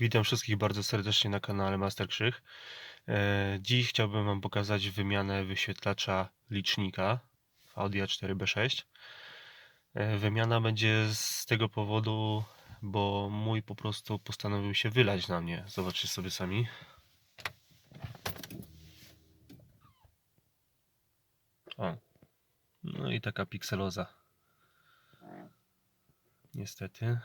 Witam wszystkich bardzo serdecznie na kanale Master Krzych. E, Dziś chciałbym Wam pokazać wymianę wyświetlacza licznika w Audi A4B6. E, Wymiana będzie z tego powodu, bo mój po prostu postanowił się wylać na mnie. Zobaczcie sobie sami. O. No i taka pikseloza. Niestety.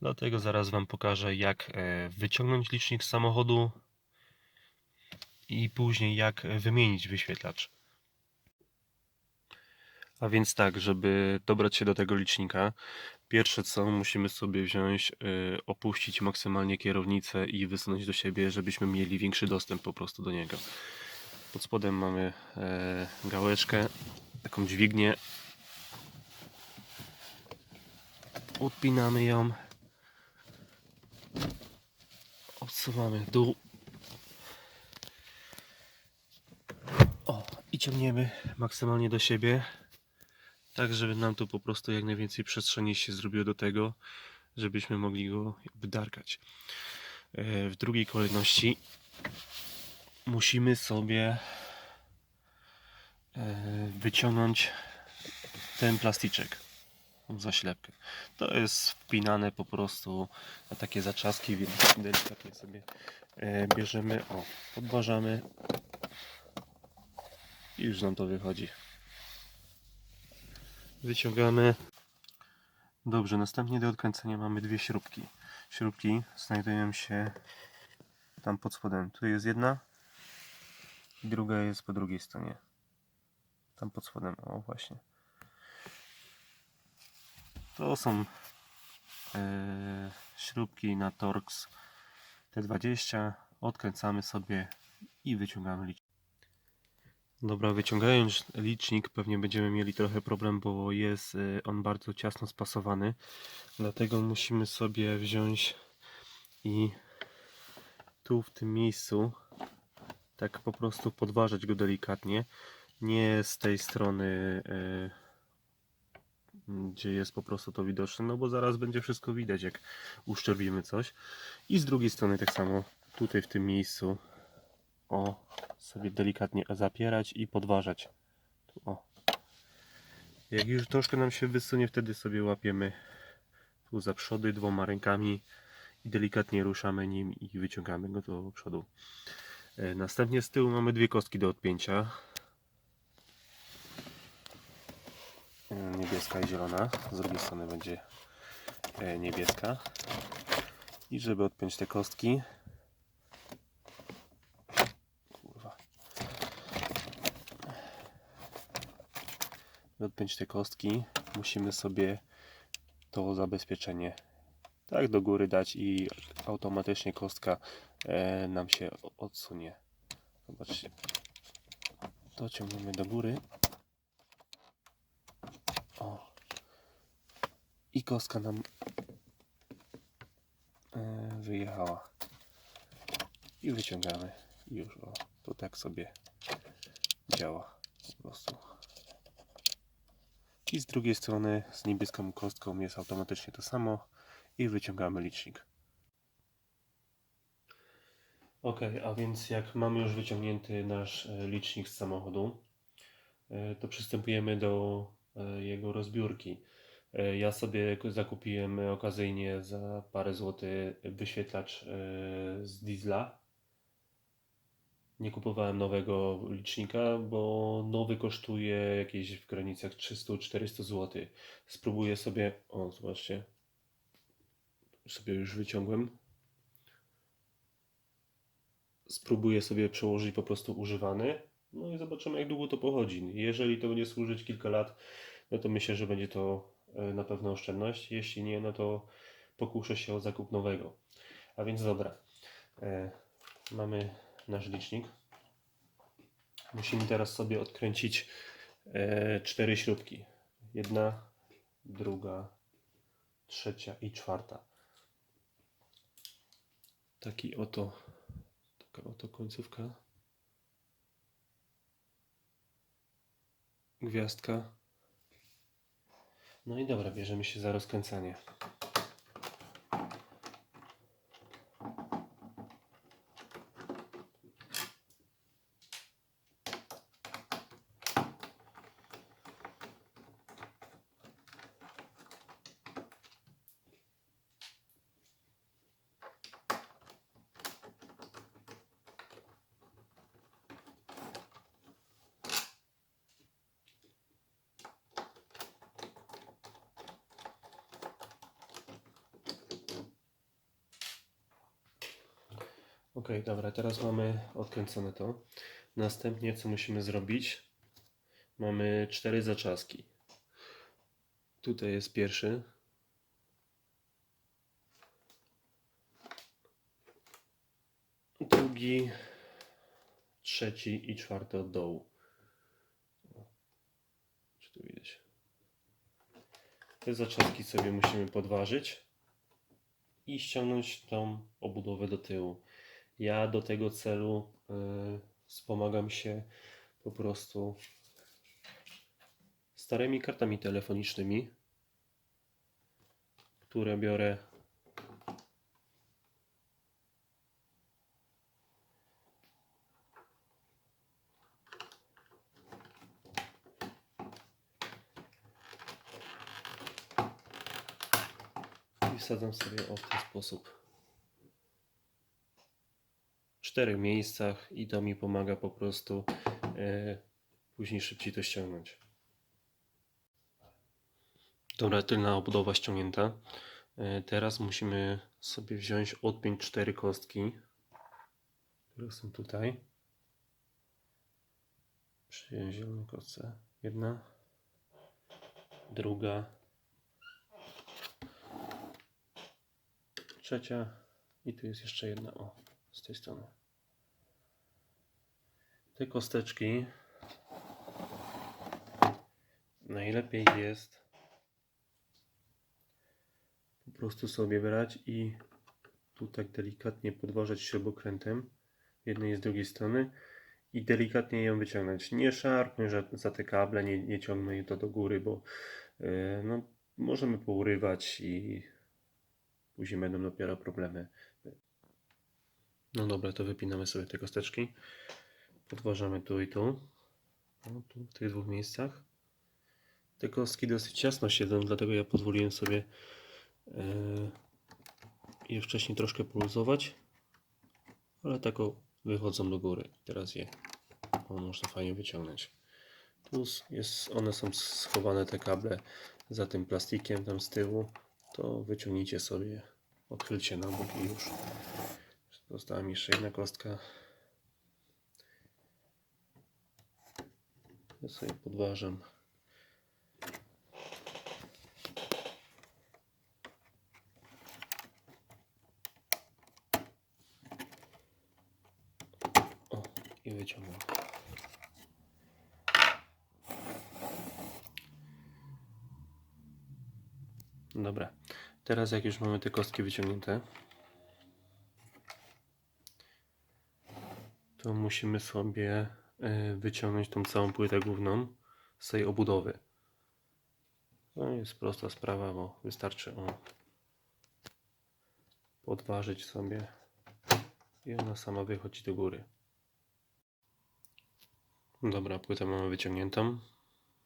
Dlatego zaraz Wam pokażę, jak e, wyciągnąć licznik z samochodu i później jak e, wymienić wyświetlacz. A więc tak, żeby dobrać się do tego licznika, pierwsze co musimy sobie wziąć, e, opuścić maksymalnie kierownicę i wysunąć do siebie, żebyśmy mieli większy dostęp po prostu do niego. Pod spodem mamy gałeczkę, taką dźwignię. Odpinamy ją. Odsuwamy dół. O, i ciągniemy maksymalnie do siebie, tak żeby nam tu po prostu jak najwięcej przestrzeni się zrobiło do tego, żebyśmy mogli go wydarkać. E, W drugiej kolejności musimy sobie e, wyciągnąć ten plastyczek zaślepkę. To jest wpinane po prostu na takie zaczaski, więc delikatnie sobie e, bierzemy, o, podważamy i już nam to wychodzi. Wyciągamy. Dobrze, następnie do odkręcenia mamy dwie śrubki. Śrubki znajdują się tam pod spodem. Tu jest jedna, druga jest po drugiej stronie. Tam pod spodem, o właśnie. To są e, śrubki na Torx T20. Odkręcamy sobie i wyciągamy licznik. Dobra, wyciągając licznik pewnie będziemy mieli trochę problem, bo jest e, on bardzo ciasno spasowany. Dlatego musimy sobie wziąć i tu w tym miejscu tak po prostu podważać go delikatnie. Nie z tej strony e, gdzie jest po prostu to widoczne, no bo zaraz będzie wszystko widać, jak uszczerbimy coś. I z drugiej strony tak samo, tutaj w tym miejscu, o, sobie delikatnie zapierać i podważać. Tu, o. Jak już troszkę nam się wysunie, wtedy sobie łapiemy tu za przody dwoma rękami i delikatnie ruszamy nim i wyciągamy go do przodu. E, Następnie z tyłu mamy dwie kostki do odpięcia. E, niebieska i zielona. Z drugiej strony będzie e, niebieska. I żeby odpiąć te kostki. Kurwa. Żeby odpiąć te kostki, musimy sobie to zabezpieczenie tak do góry dać i automatycznie kostka e, nam się odsunie. Zobaczcie. To ciągniemy do góry. O. I kostka nam e, wyjechała. I wyciągamy. Już o, to tak sobie działa po prostu. I z drugiej strony z niebieską kostką jest automatycznie to samo i wyciągamy licznik. Ok, a więc jak mamy już wyciągnięty nasz e, licznik z samochodu, e, to przystępujemy do jego rozbiórki. E, Ja sobie zakupiłem okazyjnie za parę złotych wyświetlacz e, z diesla. Nie kupowałem nowego licznika, bo nowy kosztuje jakieś w granicach 300-400 zł. Spróbuję sobie, o zobaczcie, sobie już wyciągłem. Spróbuję sobie przełożyć po prostu używany. No i zobaczymy, jak długo to pochodzi. Jeżeli to będzie służyć kilka lat, no to myślę, że będzie to e, na pewno oszczędność. Jeśli nie, no to pokuszę się o zakup nowego. A więc dobra. E, mamy nasz licznik. Musimy teraz sobie odkręcić e, cztery śrubki. Jedna, druga, trzecia i czwarta. Taki oto, taka oto końcówka. Gwiazdka. No i dobra, bierzemy się za rozkręcanie. Ok, dobra, teraz mamy odkręcone to. Następnie co musimy zrobić? Mamy cztery zaczaski. Tutaj jest pierwszy. Drugi, trzeci i czwarty od dołu. Czy tu widać? Te zaczaski sobie musimy podważyć i ściągnąć tą obudowę do tyłu. Ja do tego celu y, wspomagam się po prostu starymi kartami telefonicznymi, które biorę i wsadzam sobie o w ten sposób czterech miejscach i to mi pomaga po prostu e, później szybciej to ściągnąć. Dobra, tylna obudowa ściągnięta. E, teraz musimy sobie wziąć, odpiąć cztery kostki, które są tutaj. Przy zielonej kostce. Jedna, druga, trzecia i tu jest jeszcze jedna, o, z tej strony. Te kosteczki najlepiej jest po prostu sobie brać i tu tak delikatnie podważać śrubokrętem jednej i z drugiej strony i delikatnie ją wyciągnąć. Nie szarpnąć za- te kable, nie, nie ciągnę to do góry, bo e, no, możemy pourywać i później będą dopiero problemy. No dobra, to wypinamy sobie te kosteczki. Podważamy tu i tu. Tu w tych dwóch miejscach. Te kostki dosyć ciasno siedzą, dlatego ja pozwoliłem sobie e, je wcześniej troszkę poluzować. Ale tak wychodzą do góry. Teraz je o, można fajnie wyciągnąć. Tu jest, one są schowane te kable za tym plastikiem tam z tyłu. To wyciągnijcie sobie, odchylcie na bok i już. Została mi jeszcze jedna kostka. Ja sobie podważam. O, i wyciągam. Dobra. Teraz jak już mamy te kostki wyciągnięte, to musimy sobie wyciągnąć tą całą płytę główną z tej obudowy. To jest prosta sprawa, bo wystarczy o podważyć sobie i ona sama wychodzi do góry. Dobra, płytę mamy wyciągniętą.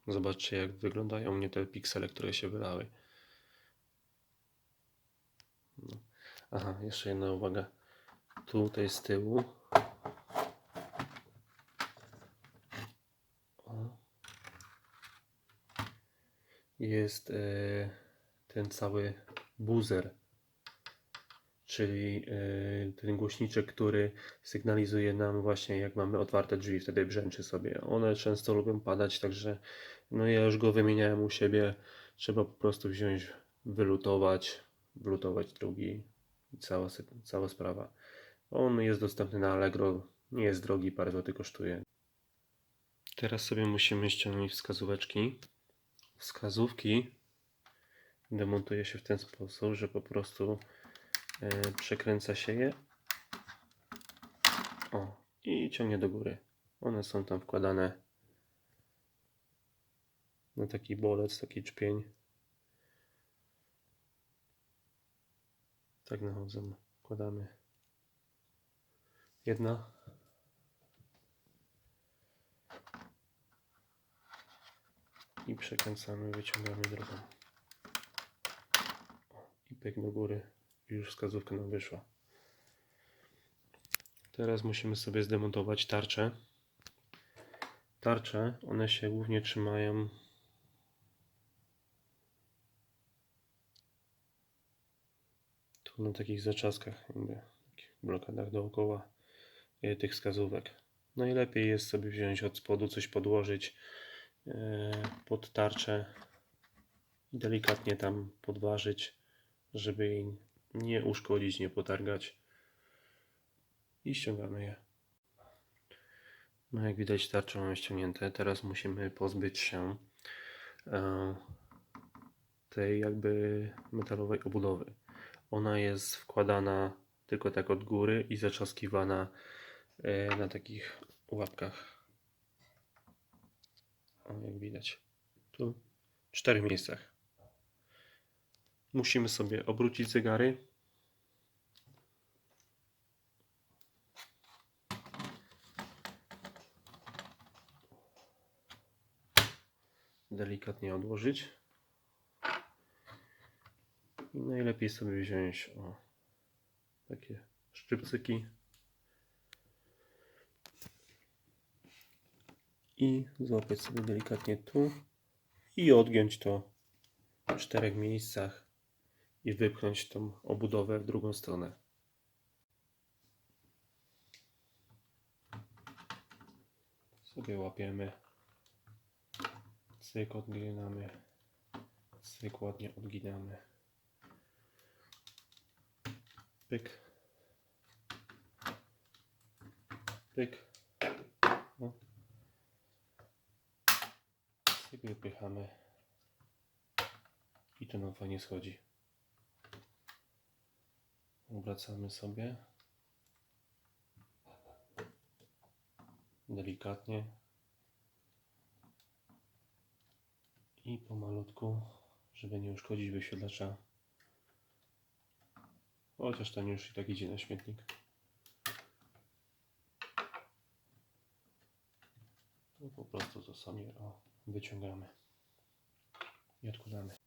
Zobaczcie jak wyglądają mnie te piksele, które się wylały. No. Aha, jeszcze jedna uwaga. Tutaj z tyłu jest e, ten cały buzer, czyli e, ten głośniczek, który sygnalizuje nam właśnie jak mamy otwarte drzwi, wtedy brzęczy sobie. One często lubią padać, także no ja już go wymieniałem u siebie. Trzeba po prostu wziąć, wylutować, wylutować drugi i cała, cała sprawa. On jest dostępny na Allegro, nie jest drogi, parę złotych kosztuje. Teraz sobie musimy ściągnąć wskazóweczki. Wskazówki demontuje się w ten sposób, że po prostu e, przekręca się je o, i ciągnie do góry. One są tam wkładane na taki bolec, taki czpień. Tak nachodzą. Wkładamy jedna i przekręcamy, wyciągamy drugą. O, I pyk do góry. Już wskazówka nam wyszła. Teraz musimy sobie zdemontować tarczę. Tarcze, one się głównie trzymają tu na takich zaczaskach, jakby takich blokadach dookoła e, tych wskazówek. Najlepiej jest sobie wziąć od spodu, coś podłożyć pod tarczę i delikatnie tam podważyć, żeby jej nie uszkodzić, nie potargać. I ściągamy je. No jak widać tarcze mamy ściągnięte. Teraz musimy pozbyć się e, tej jakby metalowej obudowy. Ona jest wkładana tylko tak od góry i zaczaskiwana e, na takich łapkach. O, jak widać. Tu w czterech miejscach. Musimy sobie obrócić zegary. Delikatnie odłożyć. I najlepiej sobie wziąć o, takie szczypcyki i złapać sobie delikatnie tu i odgiąć to w czterech miejscach i wypchnąć tą obudowę w drugą stronę. Sobie łapiemy, cyk odginamy, cyk ładnie odginamy. Pyk. Pyk. No. Cyk wypychamy. I to nam fajnie schodzi. Obracamy sobie. Delikatnie. I pomalutku, żeby nie uszkodzić wyświetlacza. Chociaż ten już i tak idzie na śmietnik. To po prostu to sobie o, wyciągamy i odkładamy.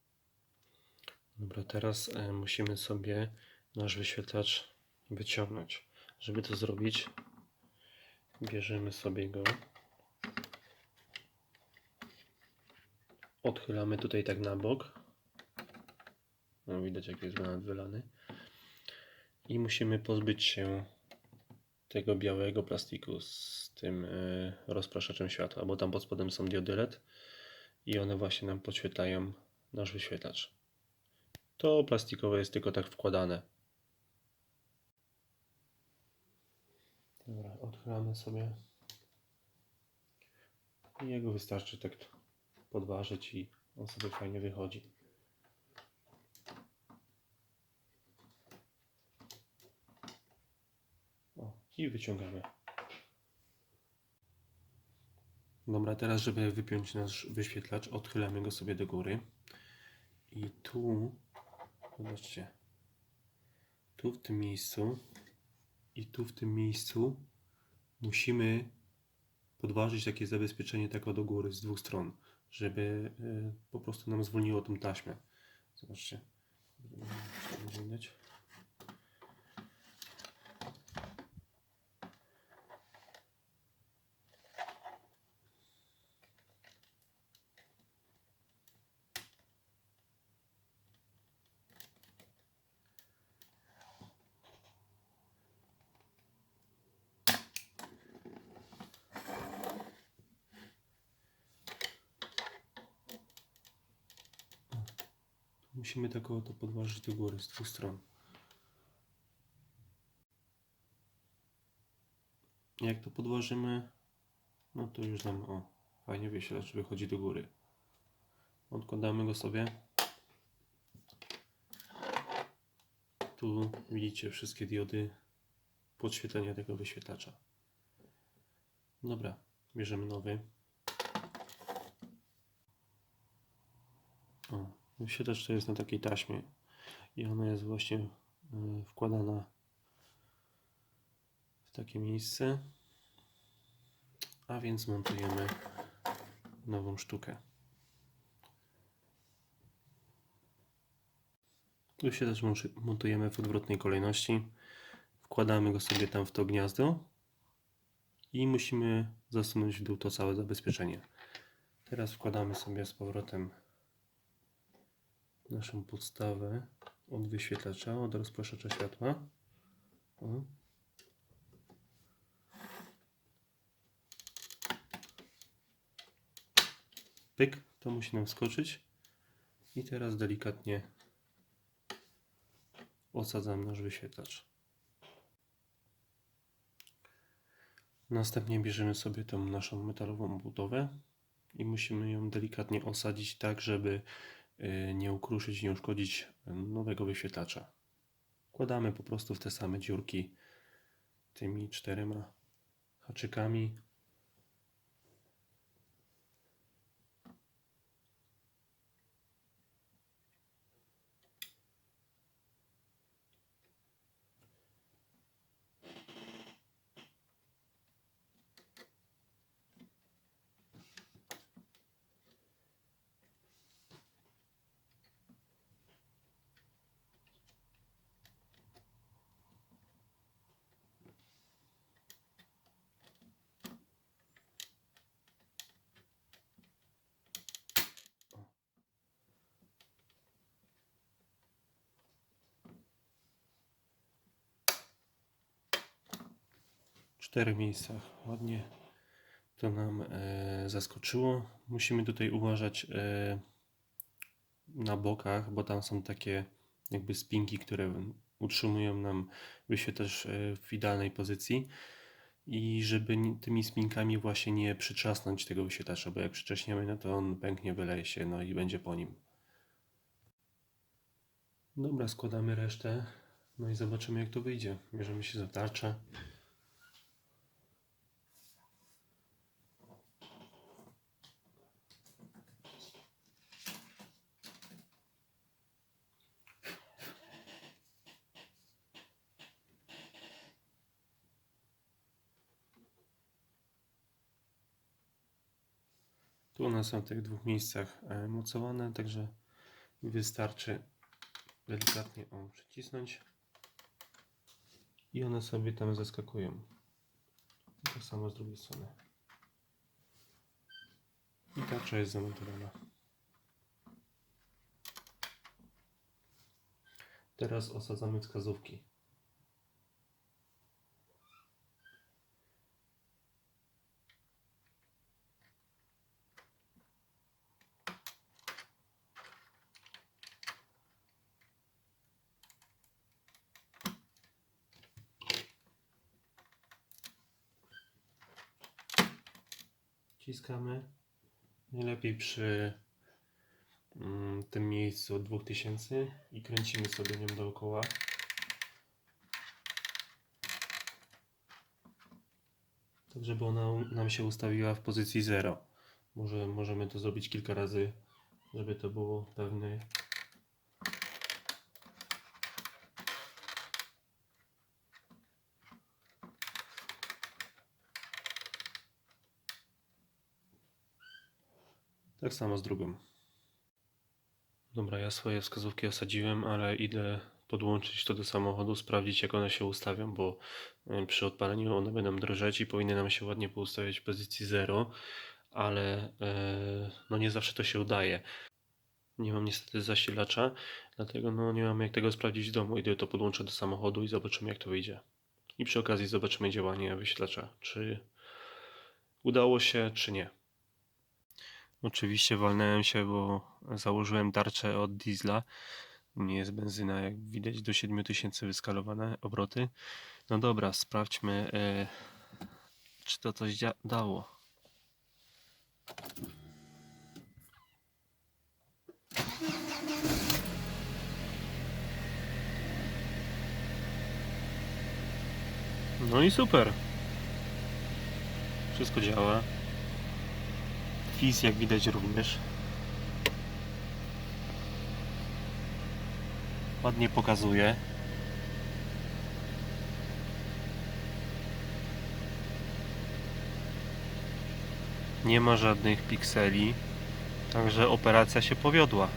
Dobra, teraz e, musimy sobie nasz wyświetlacz wyciągnąć. Żeby to zrobić, bierzemy sobie go. Odchylamy tutaj tak na bok. No, widać jak jest granat wylany. I musimy pozbyć się tego białego plastiku z tym y, rozpraszaczem światła, bo tam pod spodem są diody LED i one właśnie nam podświetlają nasz wyświetlacz. To plastikowe jest tylko tak wkładane. Dobra, odchylamy sobie. I jego wystarczy tak podważyć i on sobie fajnie wychodzi. O, i wyciągamy. Dobra, teraz żeby wypiąć nasz wyświetlacz, odchylamy go sobie do góry. I tu, zobaczcie, tu w tym miejscu i tu w tym miejscu musimy podważyć takie zabezpieczenie tak do góry z dwóch stron, żeby y, po prostu nam zwolniło tą taśmę. Zobaczcie. Musimy tak oto podważyć do góry z dwóch stron. Jak to podważymy, no to już nam o, fajnie wyświetlacz wychodzi do góry. Odkładamy go sobie. Tu widzicie wszystkie diody podświetlenia tego wyświetlacza. Dobra, bierzemy nowy. O, to jest na takiej taśmie i ona jest właśnie y, wkładana w takie miejsce. A więc montujemy nową sztukę. Wyświetlacz montujemy montujemy w odwrotnej kolejności. Wkładamy go sobie tam w to gniazdo i musimy zasunąć w dół to całe zabezpieczenie. Teraz wkładamy sobie z powrotem naszą podstawę od wyświetlacza, od rozproszacza światła. O. Pyk, to musi nam skoczyć. I teraz delikatnie odsadzam nasz wyświetlacz. Następnie bierzemy sobie tą naszą metalową budowę i musimy ją delikatnie osadzić tak, żeby nie ukruszyć, nie uszkodzić nowego wyświetlacza. Wkładamy po prostu w te same dziurki tymi czterema haczykami. Czterech miejscach. Ładnie to nam e, zaskoczyło. Musimy tutaj uważać e, na bokach, bo tam są takie jakby spinki, które utrzymują nam wyświetlacz e, w idealnej pozycji. I żeby tymi spinkami właśnie nie przyczasnąć tego wyświetlacza, bo jak przycześniemy, no to on pęknie, wyleje się, no i będzie po nim. Dobra, składamy resztę. No i zobaczymy jak to wyjdzie. Bierzemy się za tarczę. Są w tych dwóch miejscach e, mocowane, także wystarczy delikatnie o, przycisnąć i one sobie tam zaskakują. Tak samo z drugiej strony. I tarcza jest zamontowana. Teraz osadzamy wskazówki. Wciskamy. Najlepiej przy mm, tym miejscu od 2000 i kręcimy sobie nią dookoła. Tak, żeby ona nam się ustawiła w pozycji 0. Może możemy to zrobić kilka razy, żeby to było pewne. Tak samo z drugą. Dobra, ja swoje wskazówki osadziłem, ale idę podłączyć to do samochodu, sprawdzić jak one się ustawią, bo y, przy odpaleniu one będą drżeć i powinny nam się ładnie poustawiać w pozycji 0, ale e, no nie zawsze to się udaje. Nie mam niestety zasilacza, dlatego no nie mam jak tego sprawdzić w domu. Idę to podłączę do samochodu i zobaczymy jak to wyjdzie. I przy okazji zobaczymy działanie wyświetlacza, czy udało się, czy nie. Oczywiście walnąłem się, bo założyłem tarczę od diesla. Nie jest benzyna, jak widać, do 7000 wyskalowane obroty. No dobra, sprawdźmy, e, czy to coś dało. No i super. Wszystko działa. Fizz jak widać również. Ładnie pokazuje. Nie ma żadnych pikseli. Także operacja się powiodła.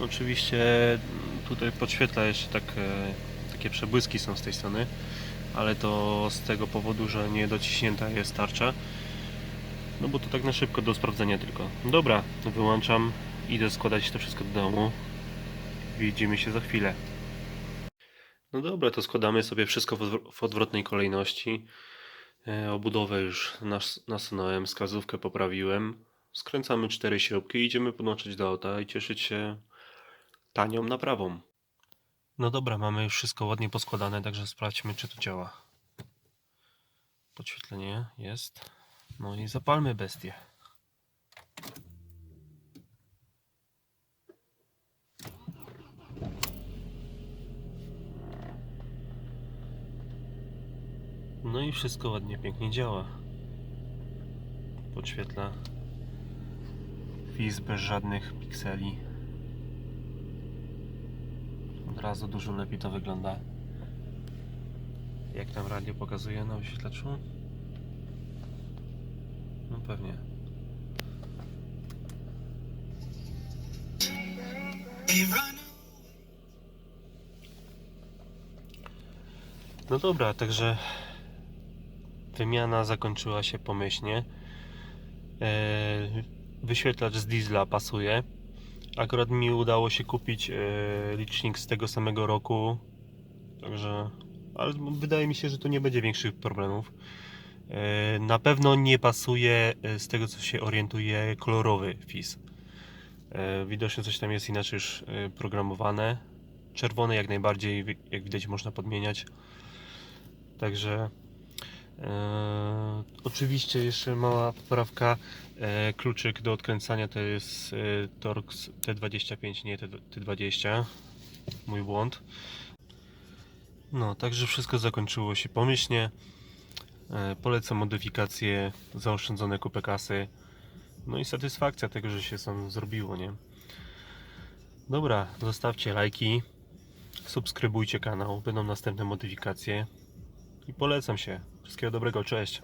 Oczywiście tutaj podświetla jeszcze tak, e, takie przebłyski są z tej strony, ale to z tego powodu, że nie dociśnięta jest tarcza. No bo to tak na szybko do sprawdzenia tylko. Dobra, wyłączam, idę składać to wszystko do domu. Widzimy się za chwilę. No dobra, to składamy sobie wszystko w odwr- w odwrotnej kolejności. E, Obudowę już nas- nasunąłem, wskazówkę poprawiłem. skręcamy cztery śrubki i idziemy podłączyć do auta i cieszyć się tanią naprawą. No dobra, mamy już wszystko ładnie poskładane, także sprawdźmy, czy to działa. Podświetlenie jest. No i zapalmy bestię. No i wszystko ładnie, pięknie działa. Podświetla. Fizz bez żadnych pikseli. Od razu dużo lepiej to wygląda. Jak tam radio pokazuje na wyświetlaczu? Pewnie. No dobra, także wymiana zakończyła się pomyślnie. Eee, Wyświetlacz z diesla pasuje. Akurat mi udało się kupić e, licznik z tego samego roku. Także, ale wydaje mi się, że tu nie będzie większych problemów. E, Na pewno nie pasuje e, z tego co się orientuje kolorowy FIS. E, Widocznie coś tam jest inaczej już programowane. Czerwony jak najbardziej, jak widać, można podmieniać. Także e, oczywiście jeszcze mała poprawka. E, kluczyk do odkręcania to jest e, Torx T25, nie T- T20. Mój błąd. No, także wszystko zakończyło się pomyślnie. E, polecam modyfikacje, zaoszczędzone kupę kasy. No i satysfakcja tego, że się sam zrobiło, nie? Dobra, zostawcie lajki, subskrybujcie kanał, będą następne modyfikacje i polecam się. Wszystkiego dobrego, cześć!